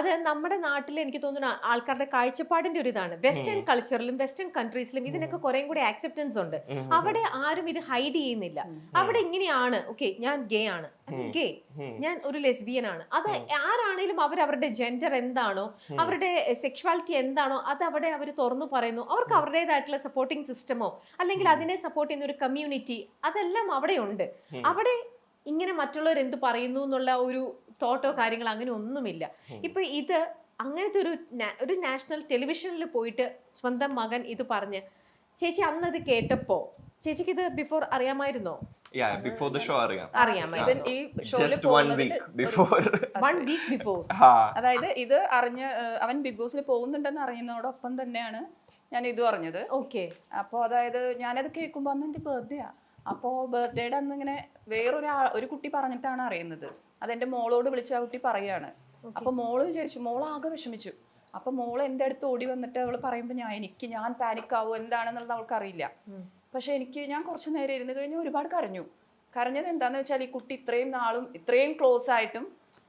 അത് നമ്മുടെ നാട്ടിൽ എനിക്ക് തോന്നുന്നു ആൾക്കാരുടെ കാഴ്ചപ്പാടിന്റെ ഒരു ഇതാണ്. വെസ്റ്റേൺ കൾച്ചറിലും വെസ്റ്റേൺ കൺട്രീസിലും ഇതിനൊക്കെ കുറേ കൂടി ആക്സെപ്റ്റൻസ് ഉണ്ട്. അവിടെ ആരും ഇത് ഹൈഡ് ചെയ്യുന്നില്ല. അവിടെ ഇങ്ങനെയാണ് ഓക്കെ ഞാൻ ഗേ ആണ്. ഗേ. ഞാൻ ഒരു ലെസ്ബിയൻ ആണ്. അത് ആരാണേലും അവർ അവരുടെ ജെൻഡർ എന്താണോ അവരുടെ സെക്ഷുവാലിറ്റി എന്താണോ അത് അവിടെ അവർ തുറന്നു പറയുന്നു. അവർക്ക് അവരുടേതായിട്ടുള്ള സപ്പോർട്ടിംഗ് സിസ്റ്റമോ അല്ലെങ്കിൽ അതിനെ സപ്പോർട്ട് ചെയ്യുന്ന ഒരു കമ്മ്യൂണിറ്റി അതെല്ലാം അവിടെ ഉണ്ട്. അവിടെ ഇങ്ങനെ മറ്റുള്ളവർ എന്ത് പറയുന്നു എന്നുള്ള ഒരു തോട്ടോ കാര്യങ്ങൾ അങ്ങനെ ഒന്നുമില്ല. ഇപ്പൊ ഇത് അങ്ങനത്തെ ഒരു ഒരു നാഷണൽ ടെലിവിഷനിൽ പോയിട്ട് സ്വന്തം മകൻ ഇത് പറഞ്ഞ് ചേച്ചി അന്ന് അത് കേട്ടപ്പോ ചേച്ചിക്ക് ഇത് ബിഫോർ അറിയാമായിരുന്നോ? യാ ബിഫോർ ദ ഷോ അറിയാം. അറിയാം. ഈ ബിഫോർ അതായത് ഇത് അറിഞ്ഞ് അവൻ ബിഗ് ബോസിൽ പോകുന്നുണ്ടെന്ന് അറിയുന്നതോടൊപ്പം തന്നെയാണ് ഞാൻ ഇതും അറിഞ്ഞത് ഓക്കെ അപ്പോൾ അതായത് ഞാനത് കേൾക്കുമ്പോൾ അന്ന് എന്റെ ബർത്ത്ഡേയാ അപ്പോൾ ബർത്ത്ഡേയുടെ അന്ന് ഇങ്ങനെ വേറൊരു ഒരു കുട്ടി പറഞ്ഞിട്ടാണ് അറിയുന്നത്. അതെന്റെ മോളോട് വിളിച്ച് ആ കുട്ടി പറയാണ്. അപ്പോൾ മോൾ വിചാരിച്ചു മോൾ ആകെ വിഷമിച്ചു. അപ്പോൾ മോൾ എന്റെ അടുത്ത് ഓടി വന്നിട്ട് അവൾ പറയുമ്പോൾ ഞാൻ എനിക്ക് ഞാൻ പാനിക് ആവും എന്താണെന്നുള്ളത് അവൾക്ക് അറിയില്ല പക്ഷെ എനിക്ക് ഞാൻ കുറച്ച് നേരം ഇരുന്ന് കഴിഞ്ഞ് ഒരുപാട് കരഞ്ഞു. കരഞ്ഞത് എന്താണെന്ന് വെച്ചാൽ ഈ കുട്ടി ഇത്രയും നാളും ഇത്രയും ക്ലോസ് ആയിട്ടും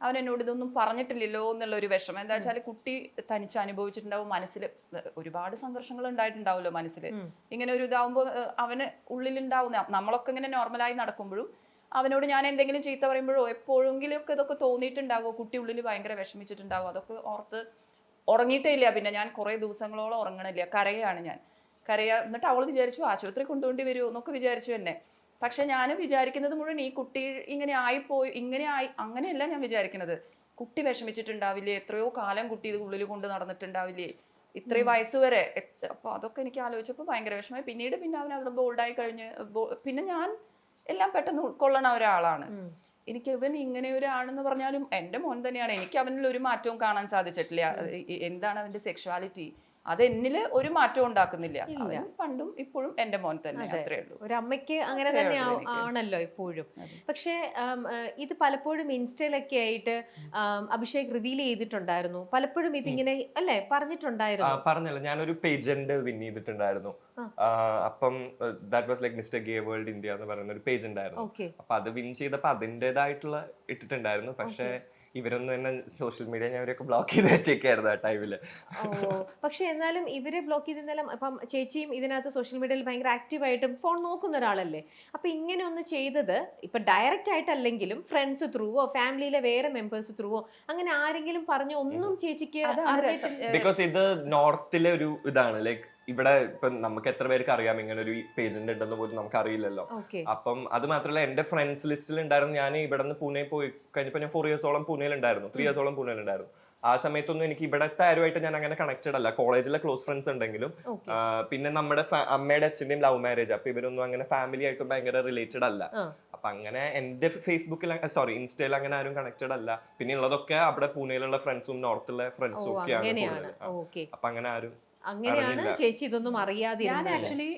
അവൻ എന്നോട് ഇതൊന്നും പറഞ്ഞിട്ടില്ലല്ലോ എന്നുള്ള ഒരു വിഷമം. എന്താ വെച്ചാൽ കുട്ടി തനിച്ച് അനുഭവിച്ചിട്ടുണ്ടാവും മനസ്സിൽ ഒരുപാട് സംഘർഷങ്ങൾ ഉണ്ടായിട്ടുണ്ടാവുമല്ലോ മനസ്സിൽ ഇങ്ങനെ ഒരു ഇതാവുമ്പോൾ അവന് ഉള്ളിലുണ്ടാവുന്ന നമ്മളൊക്കെ ഇങ്ങനെ നോർമലായി നടക്കുമ്പോഴും അവനോട് ഞാൻ എന്തെങ്കിലും ചീത്ത പറയുമ്പോഴോ എപ്പോഴെങ്കിലും ഒക്കെ ഇതൊക്കെ തോന്നിയിട്ടുണ്ടാവോ കുട്ടി ഉള്ളിൽ ഭയങ്കര വിഷമിച്ചിട്ടുണ്ടാവോ അതൊക്കെ ഓർത്ത് ഉറങ്ങിയിട്ടേ ഇല്ല പിന്നെ ഞാൻ കുറേ ദിവസങ്ങളോളം ഉറങ്ങണില്ല. കരയാണ് ഞാൻ. കരയാ എന്നിട്ട് അവൾ വിചാരിച്ചു ആശുപത്രി കൊണ്ടുപോണ്ടി വരുമോ? എന്നൊക്കെ വിചാരിച്ചു എന്നെ പക്ഷെ ഞാൻ വിചാരിക്കുന്നത് മുഴുവൻ ഈ കുട്ടി ഇങ്ങനെ ആയിപ്പോയി ഇങ്ങനെ ആയി അങ്ങനെയല്ല ഞാൻ വിചാരിക്കുന്നത്. കുട്ടി വിഷമിച്ചിട്ടുണ്ടാവില്ലേ? എത്രയോ കാലം കുട്ടി ഇത് ഉള്ളിൽ കൊണ്ട് നടന്നിട്ടുണ്ടാവില്ലേ? ഇത്രയും വയസ്സ് വരെ. അപ്പോൾ അതൊക്കെ എനിക്ക് ആലോചിച്ചപ്പോൾ ഭയങ്കര വിഷമമായി. പിന്നീട് പിന്നെ അവൻ അവിടെ ബോൾഡായി കഴിഞ്ഞ് പിന്നെ ഞാൻ എല്ലാം പെട്ടെന്ന് ഉൾക്കൊള്ളണ ഒരാളാണ്. എനിക്ക് ഇവൻ ഇങ്ങനെ ഒരാണെന്ന് പറഞ്ഞാലും എന്റെ മോൻ തന്നെയാണ്. എനിക്ക് അവനിൽ ഒരു മാറ്റവും കാണാൻ സാധിച്ചിട്ടില്ല. എന്താണ് അവന്റെ സെക്ഷുവാലിറ്റി അത് എന്നിൽ ഒരു മാറ്റവും ഉണ്ടാക്കുന്നില്ല. അവൻ പണ്ടും ഇപ്പോഴും എന്റെ മോൻ തന്നെ അത്രേ ഉള്ളൂ. ഒരു അമ്മയ്ക്ക് അങ്ങനെ തന്നെ ആണല്ലോ ഇപ്പോഴും. പക്ഷെ ഇത് പലപ്പോഴും ഇൻസ്റ്റയിലൊക്കെ ആയിട്ട് അഭിഷേക് റിവീൽ ചെയ്തിട്ടുണ്ടായിരുന്നു. പലപ്പോഴും ഇതിങ്ങനെ അല്ലെ? പറഞ്ഞിട്ടുണ്ടായിരുന്നു. പറഞ്ഞല്ലോ. ഞാനൊരു പേജന്റ് വിൻ ചെയ്തിട്ടുണ്ടായിരുന്നു. അപ്പം that was like Mister gay world India എന്ന് പറയുന്ന ഒരു പേജ് ഉണ്ടായിരുന്നു. അപ്പൊ അത് വിൻ ചെയ്തപ്പോ അതിന്റെതായിട്ടുള്ള ഇട്ടിട്ടുണ്ടായിരുന്നു. പക്ഷെ ഇവരൊന്നും തന്നെ സോഷ്യൽ മീഡിയ ഞാൻ ഇവരൊക്കെ ബ്ലോക്ക് ചെയ്ത് വെച്ചേക്കായിരുന്നു ആ ടൈമിൽ ഓ പക്ഷെ എന്നാലും ഇവരെ ബ്ലോക്ക് ചെയ്തിരുന്നാലും അപ്പം ചേച്ചിയും ഇതിനകത്ത് സോഷ്യൽ മീഡിയയിൽ ഭയങ്കര ആക്റ്റീവായിട്ടും ഫോൺ നോക്കുന്ന ഒരാളല്ലേ? അപ്പൊ ഇങ്ങനെ ഒന്ന് ചെയ്തത് ഇപ്പൊ ഡയറക്റ്റ് ആയിട്ടല്ലെങ്കിലും ഫ്രണ്ട്സ് ത്രൂവോ ഫാമിലിയിലെ വേറെ മെമ്പേഴ്സ് ത്രൂവോ അങ്ങനെ ആരെങ്കിലും പറഞ്ഞ ഒന്നും ചേച്ചിക്ക് അറിയത്തില്ല. ബിക്കോസ് ഇത് നോർത്തിലെ ഒരു ഇതാണ്. ലൈക്ക് ഇവിടെ ഇപ്പൊ നമുക്ക് എത്ര പേർക്ക് അറിയാം? ഇങ്ങനെ ഒരു പേജന്റ് ഉണ്ടെന്ന് പോലും നമുക്ക് അറിയില്ലല്ലോ അപ്പം അത് മാത്രമല്ല എന്റെ ഫ്രണ്ട്സ് ലിസ്റ്റിൽ ഉണ്ടായിരുന്നു. ഞാൻ ഇവിടെ നിന്ന് പൂനെ പോയി. കഴിഞ്ഞപ്പോ ഞാൻ ഫോർ ഇയേഴ്സോളം പൂനെയിലുണ്ടായിരുന്നു ത്രീ ഇയേഴ്സോളം പൂനെയിലുണ്ടായിരുന്നു ആ സമയത്തൊന്നും എനിക്ക് ഇവിടത്തെ ആരുമായിട്ട് ഞാൻ അങ്ങനെ കണക്റ്റഡ് അല്ല. കോളേജിലെ ക്ലോസ് ഫ്രണ്ട്സ് ഉണ്ടെങ്കിലും പിന്നെ നമ്മുടെ അമ്മയുടെ അച്ഛന്റെയും ലവ് മാരേജ് അപ്പൊ ഇവരൊന്നും അങ്ങനെ ഫാമിലി ആയിട്ട് ഭയങ്കര റിലേറ്റഡ് അല്ല. അപ്പൊ അങ്ങനെ എന്റെ ഫേസ്ബുക്കിൽ സോറി ഇൻസ്റ്റയിൽ അങ്ങനെ ആരും കണക്റ്റഡ് അല്ല. പിന്നെ ഉള്ളതൊക്കെ അവിടെ പൂനെയിലുള്ള ഫ്രണ്ട്സും നോർത്തിലെ ഓ ഫ്രണ്ട്സും ഒക്കെയാണ്. അപ്പൊ അങ്ങനെ ആരും അങ്ങനെയാണ് ചേച്ചി ഇതൊന്നും അറിയാതെ ഞാൻ ആക്ച്വലി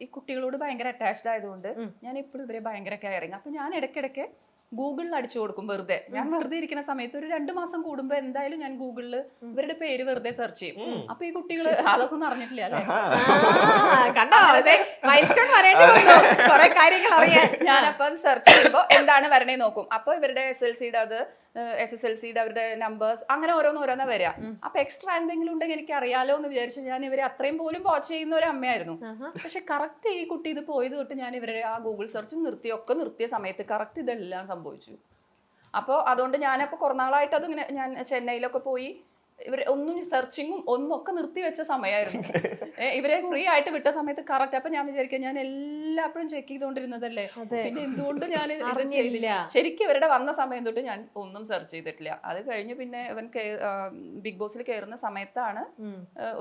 ഈ കുട്ടികളോട് ഭയങ്കര അറ്റാച്ച്ഡ് ആയതുകൊണ്ട് ഞാൻ എപ്പോഴും ഇവരെ ഭയങ്കര കെയറിങ് അപ്പൊ ഞാൻ ഇടയ്ക്കിടയ്ക്ക് ഗൂഗിളിൽ അടിച്ചു കൊടുക്കും വെറുതെ. ഞാൻ വെറുതെ ഇരിക്കുന്ന സമയത്ത് ഒരു രണ്ട് മാസം കൂടുമ്പോ എന്തായാലും ഞാൻ ഗൂഗിളിൽ ഇവരുടെ പേര് വെറുതെ സെർച്ച് ചെയ്യും. അപ്പൊ ഈ കുട്ടികൾ അതൊക്കെ ഒന്നും അറിഞ്ഞിട്ടില്ല അല്ലേ? കണ്ടോ? അപ്പൊ അത് സെർച്ച് ചെയ്യുമ്പോൾ എന്താണ് വരണേ നോക്കും. അപ്പൊ ഇവരുടെ എസ് എൽ സിയുടെ അത് എസ് എസ് എൽ സിയുടെ അവരുടെ നമ്പേഴ്സ് അങ്ങനെ ഓരോന്നോരോന്നാ വരാ. വരിക അപ്പൊ എക്സ്ട്രാ എന്തെങ്കിലും ഉണ്ടെങ്കിൽ എനിക്ക് അറിയാലോ എന്ന് വിചാരിച്ച് ഞാൻ ഇവരെ അത്രയും പോലും വാച്ച് ചെയ്യുന്ന ഒരു അമ്മയായിരുന്നു. പക്ഷെ കറക്റ്റ് ഈ കുട്ടി ഇത് പോയത് തൊട്ട് ഞാൻ ഇവരുടെ ആ ഗൂഗിൾ സെർച്ചും നിർത്തി ഒക്കെ നിർത്തിയ സമയത്ത് കറക്റ്റ് ഇതെല്ലാം സംഭവിച്ചു. അപ്പോൾ അതുകൊണ്ട് ഞാനപ്പോൾ കുറേ നാളായിട്ട് അതിങ്ങനെ ഞാൻ ചെന്നൈയിലൊക്കെ പോയി ഇവർ ഒന്നും സെർച്ചിങ്ങും ഒന്നും ഒക്കെ നിർത്തി വെച്ച സമയമായിരുന്നു ഇവരെ ഫ്രീ ആയിട്ട് വിട്ട സമയത്ത് കറക്റ്റ് അപ്പൊ ഞാൻ വിചാരിക്കാം ഞാൻ എല്ലാപ്പോഴും ചെക്ക് ചെയ്തുകൊണ്ടിരുന്നതല്ലേ. പിന്നെ എന്തുകൊണ്ട് ഞാൻ ഇത് ചെയ്തില്ല? ശരിക്കും ഇവരുടെ വന്ന സമയം തൊട്ട് ഞാൻ ഒന്നും സെർച്ച് ചെയ്തിട്ടില്ല. അത് കഴിഞ്ഞ് പിന്നെ ഇവൻ ബിഗ് ബോസിൽ കയറുന്ന സമയത്താണ്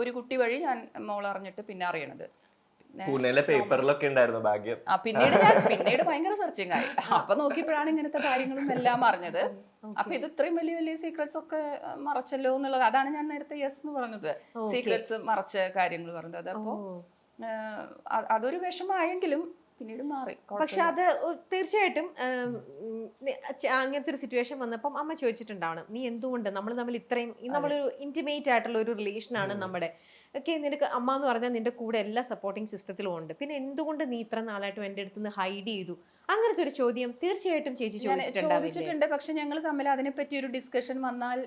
ഒരു കുട്ടി വഴി ഞാൻ മോൾ അറിഞ്ഞിട്ട് പിന്നെ അറിയണത്. പൂനെയിലെ പേപ്പറിലൊക്കെ ഉണ്ടായിരുന്നു ഭാഗ്യം. പിന്നീട് ഞാൻ പിന്നീട് ഭയങ്കര സെർച്ചിങ് ആയി. അപ്പൊ നോക്കിയപ്പോഴാണ് ഇങ്ങനത്തെ കാര്യങ്ങളും എല്ലാം അറിഞ്ഞത്. അപ്പൊ ഇത് ഇത്രയും വലിയ വലിയ സീക്രട്സ് ഒക്കെ മറച്ചല്ലോ എന്നുള്ളത് അതാണ് ഞാൻ നേരത്തെ യെസ് എന്ന് പറഞ്ഞത്. സീക്രട്സ് മറച്ച കാര്യങ്ങൾ പറഞ്ഞത്. അതപ്പോ അപ്പോ അതൊരു വിഷമായെങ്കിലും പിന്നീട് മാറി. പക്ഷെ അത് തീർച്ചയായിട്ടും അങ്ങനത്തെ ഒരു സിറ്റുവേഷൻ വന്നപ്പം അമ്മ ചോദിച്ചിട്ടുണ്ടാവണം നീ എന്തുകൊണ്ട് നമ്മൾ തമ്മിൽ ഇത്രയും നമ്മളൊരു ഇന്റിമേറ്റ് ആയിട്ടുള്ള ഒരു റിലേഷൻ ആണ് നമ്മുടെ. ഓക്കെ നിനക്ക് അമ്മ എന്ന് പറഞ്ഞാൽ നിന്റെ കൂടെ എല്ലാ സപ്പോർട്ടിങ് സിസ്റ്റത്തിലും ഉണ്ട്. പിന്നെ എന്തുകൊണ്ട് നീ ഇത്ര നാളായിട്ടും എന്റെ അടുത്ത് നിന്ന് ഹൈഡ് ചെയ്തു? അങ്ങനത്തെ ഒരു ചോദ്യം തീർച്ചയായിട്ടും ചേച്ചി ചോദിച്ചിട്ടുണ്ട്. പക്ഷെ ഞങ്ങൾ തമ്മിൽ അതിനെപ്പറ്റി ഒരു ഡിസ്കഷൻ വന്നാൽ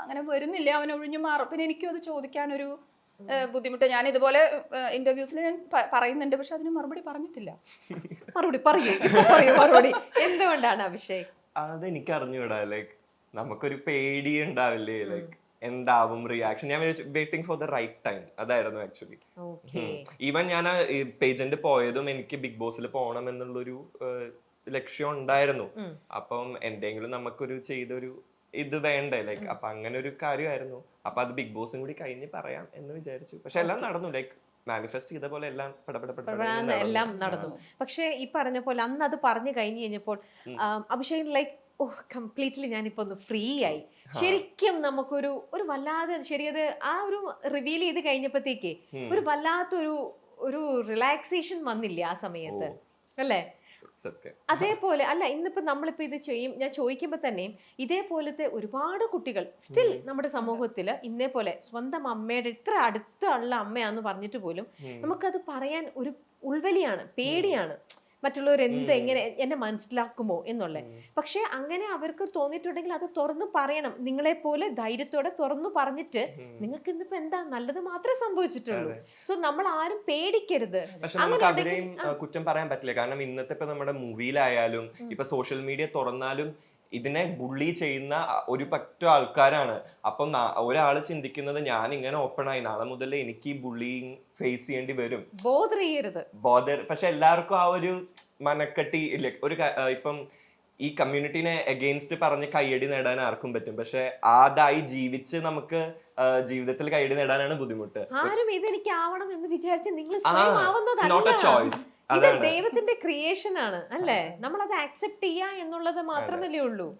അങ്ങനെ വരുന്നില്ല. അവൻ ഒഴിഞ്ഞു മാറും. പിന്നെ എനിക്കും അത് ചോദിക്കാനൊരു ബുദ്ധിമുട്ട്. ഞാൻ ഇതുപോലെ ഇന്റർവ്യൂസിൽ ഞാൻ പറയുന്നുണ്ട്. പക്ഷെ അതിന് മറുപടി പറഞ്ഞിട്ടില്ല. മറുപടി പറയൂ. മറുപടി. എന്തുകൊണ്ടാണ് അഭിഷേക്? അതെനിക്ക് അറിഞ്ഞുകൂടാ ലൈക്ക് നമുക്കൊരു പേടി ഉണ്ടാവില്ലേ? ലൈക്ക് എന്താവും റിയാക്ഷൻ ഞാൻ waiting for the right time അതായിരുന്നു ആക്ച്വലി ഈവൻ ഞാൻ പേജന്റ് പോയതും എനിക്ക് ബിഗ് ബോസിൽ പോകണം എന്നുള്ളൊരു ലക്ഷ്യം ഉണ്ടായിരുന്നു. അപ്പം എന്തെങ്കിലും നമുക്കൊരു ചെയ്തൊരു ഇത് വേണ്ടേ? ലൈക്ക് അപ്പൊ അങ്ങനെ ഒരു കാര്യമായിരുന്നു. അപ്പൊ അത് ബിഗ് ബോസും കൂടി കഴിഞ്ഞ് പറയാം എന്ന് വിചാരിച്ചു. പക്ഷെ എല്ലാം നടന്നു. ലൈക്ക് മാനിഫെസ്റ്റ് ചെയ്ത പോലെ എല്ലാം എല്ലാം നടന്നു. പക്ഷേ ഈ പറഞ്ഞ പോലെ അന്ന് അത് പറഞ്ഞു കഴിഞ്ഞു കഴിഞ്ഞപ്പോൾ. അഭിഷേക് ലൈക്ക് ഓ കംപ്ലീറ്റ്ലി ഞാനിപ്പോ ഒന്ന് ഫ്രീ ആയി. ശരിക്കും നമുക്കൊരു ഒരു വല്ലാതെ ശരിയത് ആ ഒരു റിവീൽ ചെയ്ത് കഴിഞ്ഞപ്പോഴത്തേക്ക് ഒരു വല്ലാത്തൊരു ഒരു റിലാക്സേഷൻ വന്നില്ലേ ആ സമയത്ത്? അല്ലേ? സത്യം. അതേപോലെ അല്ല ഇന്നിപ്പോ നമ്മളിപ്പോ ഇത് ചെയ്യും ഞാൻ ചോദിക്കുമ്പോൾ തന്നെയും ഇതേപോലത്തെ ഒരുപാട് കുട്ടികൾ സ്റ്റിൽ നമ്മുടെ സമൂഹത്തിൽ ഇന്നേ പോലെ സ്വന്തം അമ്മയുടെ ഇത്ര അടുത്തുള്ള അമ്മയാന്ന് പറഞ്ഞിട്ട് പോലും. നമുക്കത് പറയാൻ ഒരു ഉൾവലിയാണ് പേടിയാണ്. മറ്റുള്ളവർ എന്ത് എങ്ങനെ എന്നെ മനസ്സിലാക്കുമോ എന്നുള്ളത്. പക്ഷെ അങ്ങനെ അവർക്ക് തോന്നിയിട്ടുണ്ടെങ്കിൽ അത് തുറന്നു പറയണം. നിങ്ങളെ പോലെ ധൈര്യത്തോടെ തുറന്നു പറഞ്ഞിട്ട് നിങ്ങൾക്ക് ഇന്നിപ്പോ എന്താ നല്ലത് മാത്രമേ സംഭവിച്ചിട്ടുള്ളൂ. സോ നമ്മൾ ആരും പേടിക്കരുത്. കുറ്റം പറയാൻ പറ്റില്ല. കാരണം ഇന്നത്തെ ഇപ്പൊ നമ്മുടെ മൂവിയിലായാലും ഇപ്പൊ സോഷ്യൽ മീഡിയ തുറന്നാലും ഇതിനെ ബുള്ളി ചെയ്യുന്ന ഒരു പറ്റ ആൾക്കാരാണ്. അപ്പം ഒരാൾ ഒരാൾ ചിന്തിക്കുന്നത് ഞാൻ ഇങ്ങനെ ഓപ്പൺ ആയി നാളെ മുതൽ എനിക്ക് ഈ ബുള്ളിങ് ഫേസ് ചെയ്യേണ്ടി വരും. ബോധർ ചെയ്യരുത്. ബോധർ പക്ഷെ എല്ലാവർക്കും ആ ഒരു മനക്കെട്ടി ഇല്ല ഒരു ഇപ്പം ഈ കമ്മ്യൂണിറ്റിനെ എഗെയിൻസ്റ്റ് പറഞ്ഞ് കയ്യടി നേടാൻ ആർക്കും പറ്റും. പക്ഷെ ആദായി ജീവിച്ച് നമുക്ക് ജീവിതത്തിൽ കയ്യടി നേടാനാണ് ബുദ്ധിമുട്ട്. ആരും ഇതെനിക്ക് ആവണം എന്ന് വിചാരിച്ച് നിങ്ങൾ നോട്ട് എ it's ഇത് ദൈവത്തിന്റെ ക്രിയേഷൻ ആണ് അല്ലേ? നമ്മൾ അത് ആക്സെപ്റ്റ് ചെയ്യാ എന്നുള്ളത് മാത്രമല്ലേ ഉള്ളൂ.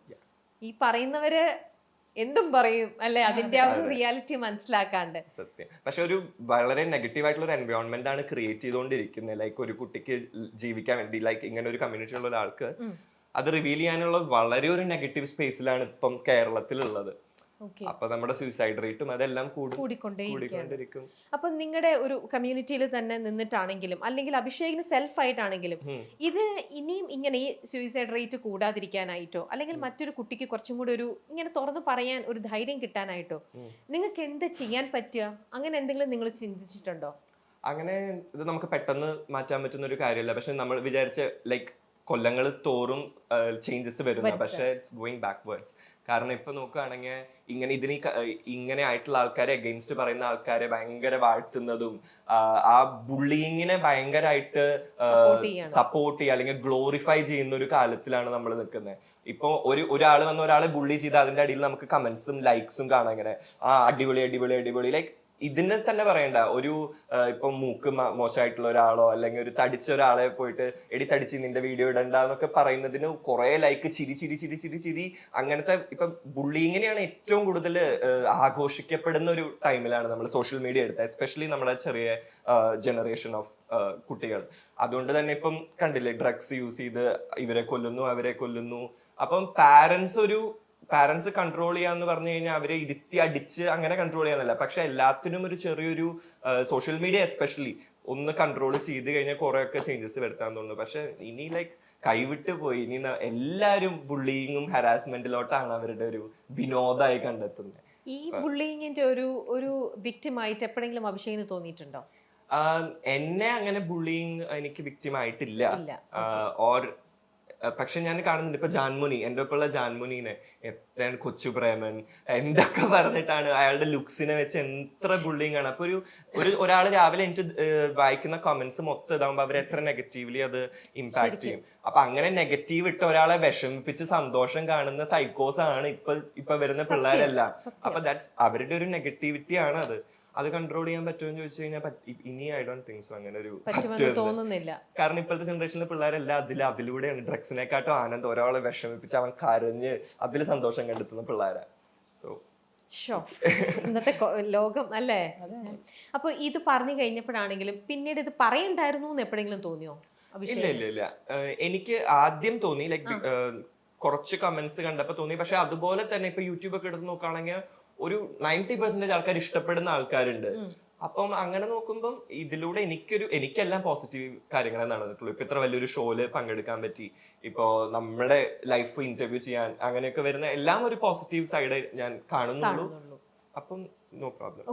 ഈ പറയുന്നവര് എന്തും പറയും അല്ലെ? അതിന്റെ ആ ഒരു റിയാലിറ്റി മനസ്സിലാക്കാണ്ട്. സത്യം. പക്ഷെ ഒരു വളരെ നെഗറ്റീവ് ആയിട്ടുള്ള ഒരു എൻവയോൺമെന്റ് ആണ് ക്രിയേറ്റ് ചെയ്തുകൊണ്ടിരിക്കുന്നത്. ലൈക്ക് ഒരു കുട്ടിക്ക് ജീവിക്കാൻ വേണ്ടി ലൈക്ക് ഇങ്ങനെ ഒരു കമ്മ്യൂണിറ്റി ഉള്ള ഒരാൾക്ക്. അത് റിവീൽ ചെയ്യാനുള്ള വളരെ ഒരു നെഗറ്റീവ് സ്പേസിലാണ് ഇപ്പം കേരളത്തിലുള്ളത്. അപ്പൊ നമ്മുടെ സൂയിസൈഡ് റേറ്റും അതെല്ലാം കൂടിക്കൊണ്ടേയിരിക്കും. അപ്പൊ നിങ്ങളുടെ ഒരു കമ്മ്യൂണിറ്റിയിൽ തന്നെ നിന്നിട്ടാണെങ്കിലും അല്ലെങ്കിൽ അഭിഷേകിന് സെൽഫ് ആയിട്ടാണെങ്കിലും. ഇത് ഇനിയും ഇങ്ങനെ ഈ സൂയിസൈഡ് റേറ്റ് കൂടാതിരിക്കാനായിട്ടോ അല്ലെങ്കിൽ മറ്റൊരു കുട്ടിക്ക് കുറച്ചും കൂടി ഒരു ഇങ്ങനെ തുറന്നു പറയാൻ ഒരു ധൈര്യം കിട്ടാനായിട്ടോ നിങ്ങൾക്ക് എന്ത് ചെയ്യാൻ പറ്റുക? അങ്ങനെ എന്തെങ്കിലും നിങ്ങൾ ചിന്തിച്ചിട്ടുണ്ടോ? അങ്ങനെ ഇത് നമുക്ക് പെട്ടെന്ന് മാറ്റാൻ പറ്റുന്ന ഒരു കാര്യമല്ല. പക്ഷെ നമ്മൾ വിചാരിച്ച ലൈക്ക് കൊല്ലങ്ങൾ തോറും ചേഞ്ചസ് വരുന്നു പക്ഷേ പക്ഷെ ഇറ്റ്സ് ഗോയിങ് ബാക്ക്വേർഡ്സ് കാരണം ഇപ്പൊ നോക്കുകയാണെങ്കിൽ ഇങ്ങനെ ഇതിന് ഇങ്ങനെ ആയിട്ടുള്ള ആൾക്കാരെ അഗെയിൻസ്റ്റ് പറയുന്ന ആൾക്കാരെ ഭയങ്കര വാഴ്ത്തുന്നതും ആ, ബുള്ളിങ്ങിനെ ഭയങ്കരമായിട്ട് സപ്പോർട്ട് ചെയ്യുക അല്ലെങ്കിൽ ഗ്ലോറിഫൈ ചെയ്യുന്ന ഒരു കാലത്തിലാണ് നമ്മൾ നിൽക്കുന്നത് ഇപ്പൊ ഒരു ഒരാൾ വന്ന് ഒരാളെ ബുള്ളി ചെയ്ത് അതിന്റെ അടിയിൽ നമുക്ക് കമന്റ്സും ലൈക്സും കാണാം ഇങ്ങനെ. ആ അടിപൊളി അടിപൊളി അടിപൊളി. ലൈക്ക് ഇതിനെ തന്നെ പറയണ്ട. ഒരു ഇപ്പൊ മൂക്ക് മോശമായിട്ടുള്ള ഒരാളോ അല്ലെങ്കിൽ ഒരു തടിച്ച ഒരാളെ പോയിട്ട് എടി തടിച്ച് നിന്റെ വീഡിയോ ഇടണ്ട എന്നൊക്കെ പറയുന്നതിന് കുറെ ലൈക്ക് ചിരി ചിരി ചിരി ചിരി ചിരി അങ്ങനത്തെ ഇപ്പൊ ബുള്ളിങ്ങിനെയാണ് ഏറ്റവും കൂടുതൽ ആഘോഷിക്കപ്പെടുന്ന ഒരു ടൈമിലാണ് നമ്മൾ സോഷ്യൽ മീഡിയ എടുത്തത് എസ്പെഷ്യലി നമ്മുടെ ചെറിയ ജനറേഷൻ ഓഫ് കുട്ടികൾ. അതുകൊണ്ട് തന്നെ ഇപ്പം കണ്ടില്ലേ ഡ്രഗ്സ് യൂസ് ചെയ്ത് ഇവരെ കൊല്ലുന്നു അവരെ കൊല്ലുന്നു. അപ്പം പാരന്റ്സ് ഒരു പാരന്റ്സ് കൺട്രോൾ ചെയ്യാന്ന് പറഞ്ഞു കഴിഞ്ഞാൽ അവരെ ഇരുത്തി അടിച്ച് അങ്ങനെ കൺട്രോൾ ചെയ്യാന്നല്ല. പക്ഷെ എല്ലാത്തിനും ഒരു ചെറിയൊരു സോഷ്യൽ മീഡിയ എസ്പെഷ്യലി ഒന്ന് കൺട്രോൾ ചെയ്ത് കഴിഞ്ഞാൽ കുറെ ഒക്കെ ചേഞ്ചസ് വരുത്താൻ തോന്നുന്നു. പക്ഷെ ഇനി ലൈക്ക് കൈവിട്ട് പോയി. ഇനി എല്ലാരും ബുള്ളിങ്ങും ഹരാസ്മെന്റിലോട്ടാണ് അവരുടെ ഒരു വിനോദമായി കണ്ടെത്തുന്നത് ഈ ബുള്ളിങ്ങിന്റെ ഒരു ഒരു വിക്ടിമായിട്ട് എപ്പോഴെങ്കിലും അഭിഷേകിന് തോന്നിയിട്ടുണ്ടോ? എന്നെ അങ്ങനെ ബുള്ളിങ് എനിക്ക് വിക്ടിമായിട്ടില്ല ഓർ പക്ഷെ ഞാൻ കാണുന്നുണ്ട് ഇപ്പൊ ജാൻമുനി എന്റെ ഒപ്പമുള്ള ജാൻമുനീനെ. എത്രയാണ് കൊച്ചു പ്രേമൻ എന്തൊക്കെ പറഞ്ഞിട്ടാണ് അയാളുടെ ലുക്സിനെ വെച്ച് എത്ര ബുള്ളിങ് ആണ്. അപ്പൊ ഒരു ഒരു ഒരാൾ രാവിലെ എനിക്ക് വായിക്കുന്ന കമന്റ്സ് മൊത്തം ഇതാകുമ്പോ അവർ എത്ര നെഗറ്റീവ്ലി അത് ഇമ്പാക്ട് ചെയ്യും. അപ്പൊ അങ്ങനെ നെഗറ്റീവ് ഇട്ട് ഒരാളെ വിഷമിപ്പിച്ച് സന്തോഷം കാണുന്ന സൈക്കോസ് ആണ് ഇപ്പൊ ഇപ്പൊ വരുന്ന പിള്ളേരെല്ലാം. അപ്പൊ ദാറ്റ്സ് അവരുടെ ഒരു നെഗറ്റിവിറ്റി ആണ് അത്. അത് കൺട്രോൾ ചെയ്യാൻ പറ്റുമെന്ന് ചോദിച്ചു കഴിഞ്ഞാൽ ഇനി ഐ ഡോണ്ട് തിങ്ക് സോ അങ്ങനെ ഒരു. തോന്നുന്നില്ല. കാരണം ഇപ്പോഴത്തെ ജനറേഷനിലെ പിള്ളേരെല്ലാം അതിൽ അതിലൂടെയാണ് ഡ്രഗ്സിനെക്കാട്ടും ആനന്ദം ഒരാളെ വിഷമിപ്പിച്ച് അവൻ കരഞ്ഞ് അതിൽ സന്തോഷം കണ്ടെത്തുന്ന പിള്ളേരാ. സോ ഇന്നത്തെ ലോകം അല്ലേ? അപ്പൊ ഇത് പറഞ്ഞു കഴിഞ്ഞപ്പോഴാണെങ്കിലും പിന്നീട് ഇത് പറയണ്ടായിരുന്നു എന്ന് എപ്പോഴെങ്കിലും തോന്നിയോ? ഇല്ല ഇല്ല ഇല്ല. എനിക്ക് ആദ്യം തോന്നി ലൈക് കുറച്ച് കമന്റ്സ് കണ്ടപ്പോ തോന്നി. പക്ഷെ അതുപോലെ തന്നെ ഇപ്പൊ യൂട്യൂബ് ഒക്കെ എടുത്ത് നോക്കുകയാണെങ്കിൽ ഒരു നയന്റി പെർസെന്റേജ് ആൾക്കാർ ഇഷ്ടപ്പെടുന്ന ആൾക്കാരുണ്ട്. അപ്പം അങ്ങനെ നോക്കുമ്പം ഇതിലൂടെ എനിക്കൊരു എനിക്കെല്ലാം പോസിറ്റീവ് കാര്യങ്ങളെ നടന്നിട്ടുള്ളൂ. ഇപ്പൊ ഇത്ര വലിയൊരു ഷോയിൽ പങ്കെടുക്കാൻ പറ്റി. ഇപ്പോ നമ്മുടെ ലൈഫ് ഇന്റർവ്യൂ ചെയ്യാൻ അങ്ങനെയൊക്കെ വരുന്ന എല്ലാം ഒരു പോസിറ്റീവ് സൈഡ് ഞാൻ കാണുന്നുള്ളൂ. അപ്പം നോ പ്രോബ്ലം